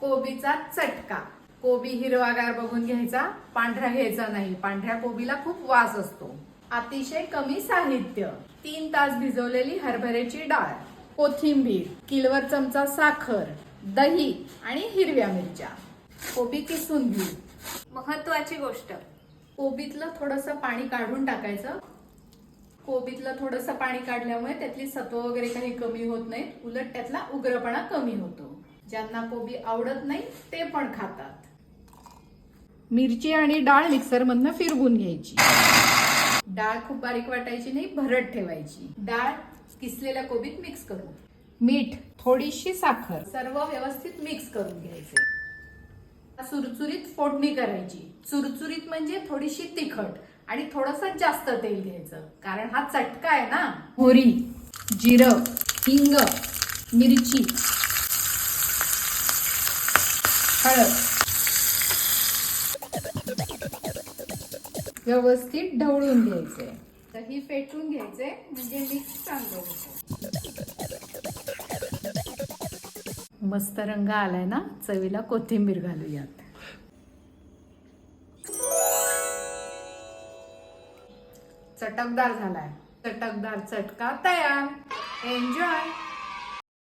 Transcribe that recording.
कोबीचा चटका. कोबी हिरवागार बघून घ्यायचा पांढरा घ्यायचा नाही. पांढऱ्या कोबीला खूप वास असतो. अतिशय कमी साहित्य. तीन तास भिजवलेली हरभऱ्याची डाळ कोथिंबीर किलवर चमचा साखर दही आणि हिरव्या मिरच्या. कोबी किसून घेऊ महत्वाची गोष्ट. कोबीतलं थोडंसं पाणी काढून टाकायचं. कोबीतलं थोडंसं पाणी काढल्यामुळे त्यातली सत्व वगैरे काही कमी होत नाहीत. उलट त्यातला उग्रपणा कमी होतो. ज्यांना कोबी आवडत नाही ते पण खातात. मिरची आणि डाळ मिक्सर मधनं फिरवून घ्यायची. डाळ खूप बारीक वाटायची नाही भरट ठेवायची. डाळ किसलेल्या कोबीत मिक्स करू मीठ थोडीशी साखर. सर्व व्यवस्थित मिक्स करून घ्यायचे. सुरचुरीत फोडणी करायची. चुरचुरीत म्हणजे थोडीशी तिखट आणि थोडस जास्त तेल घ्यायचं. कारण हा चटका आहे ना. मोहरी जिरं हिंग मिरची हळद. व्यवस्थित ढवळून घ्यायचे. दही फेटून घ्यायचे म्हणजे मिक्स चांगलं होतं. मस्त रंग आलाय ना? चवीला कोथिंबीर घालूयात. चटकदार झालाय. चटकदार चटका तयार.